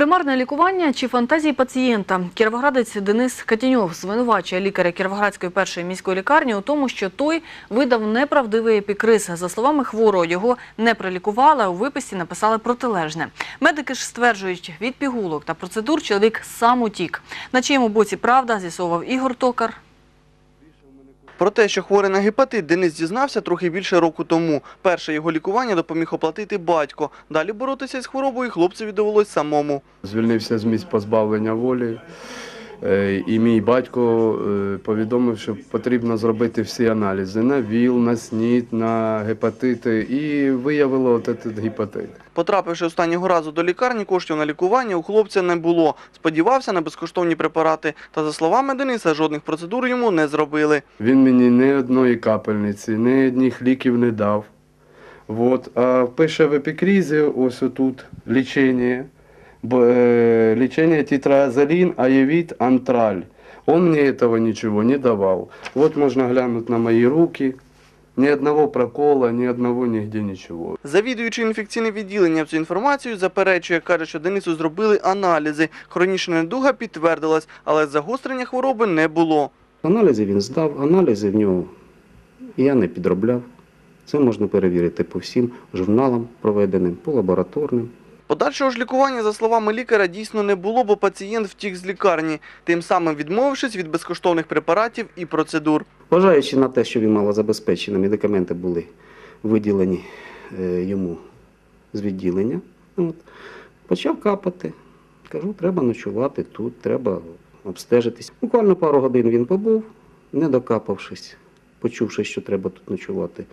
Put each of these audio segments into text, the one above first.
Примарне лікування чи фантазії пацієнта. Кіровоградець Денис Катіньов звинувачує лікаря Кіровоградської першої міської лікарні у тому, що той видав неправдивий епікриз. За словами хворого, його не прилікували, у виписі написали протилежне. Медики ж стверджують, від пігулок та процедур чоловік сам утік. На чиєму боці правда, з'ясовував Ігор Токар. Про те, що хворий на гепатит, Денис дізнався трохи більше року тому. Перше його лікування допоміг оплатити батько. Далі боротися з хворобою хлопцеві довелось самому. Звільнився з місць позбавлення волі. Е, І мій батько е, повідомив, що потрібно зробити всі аналізи на ВІЛ, на СНІД, на гепатити, і виявило от этот гепатит. Потрапивши останнього разу до лікарні, коштів на лікування у хлопця не було. Сподівався на безкоштовні препарати. Та за словами Дениса, жодних процедур йому не зробили. Він мені ні одної капельниці, ні одних ліків не дав. Вот. А пише в епікрізі, ось отут лічення, б- е, лічення тетраазолін, аєвіт, антраль. Он мне этого ничего не давал. Вот можно глянуть на мои руки. Ни одного прокола, ни одного нигде ничего. Завідуючи інфекційне відділення цю інформацію заперечує, каже, що Денису зробили аналізи. Хронічна недуга підтвердилась, але загострення хвороби не було. Аналізи він здав, аналізи в нього я не підробляв. Це можна перевірити по всім журналам проведеним, по лабораторним. Подальшого ж лікування, за словами лікаря, дійсно не було, бо пацієнт втік з лікарні, тим самим відмовившись від безкоштовних препаратів і процедур. Вважаючи на те, що він малозабезпечений, медикаменти були виділені е, йому з відділення, почав капати. Кажу, треба ночувати тут, треба обстежитись. Буквально пару годин він побув, не докапавшись, почувши, що треба тут ночувати.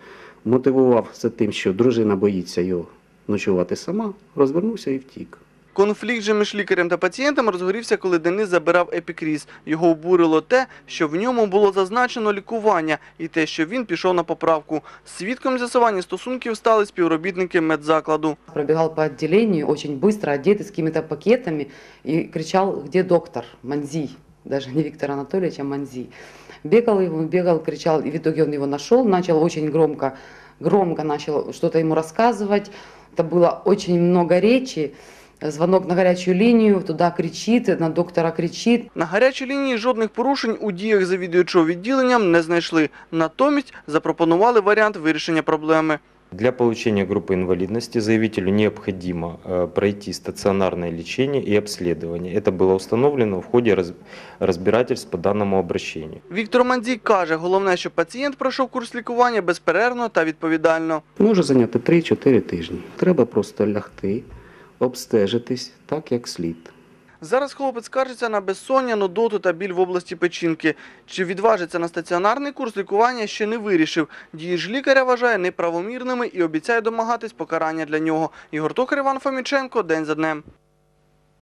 Мотивував це тим, що дружина боїться його ночувати сама, розвернувся і втік. Конфлікт же між лікарем та пацієнтом розгорівся, коли Денис забирав епікріз. Його обурило те, що в ньому було зазначено лікування, і те, що він пішов на поправку. Свідком з'ясування стосунків стали співробітники медзакладу. Пробегал по отделению очень быстро, одетый с какими-то пакетами, и кричал, где доктор, Манзи, даже не Виктор Анатольевич, а Манзи. Бегал его, бегал, кричал, и в итоге он его нашел, начал очень громко, громко начал что-то ему рассказывать. Это было очень много речи, звонок на горячую лінію, туди кричить, на доктора кричить. На гарячій лінії жодних порушень у діях завідуючого відділенням не знайшли. Натомість запропонували варіант вирішення проблеми. Для получения группы инвалидности заявителю необходимо э, пройти стационарное лечение и обследование. Это было установлено в ходе раз- разбирательств по данному обращению. Віктор Мандзій каже, головне, щоб пацієнт пройшов курс лікування безперервно та відповідально. Може зайняти 3-4 тижні. Треба просто лягти, обстежитись так, як слід. Зараз хлопець скаржиться на безсоння, нудоту та біль в області печінки. Чи відважиться на стаціонарний курс лікування, ще не вирішив. Дії ж лікаря вважає неправомірними і обіцяє домагатись покарання для нього. Ігор Токар, Іван Фоміченко, День за днем.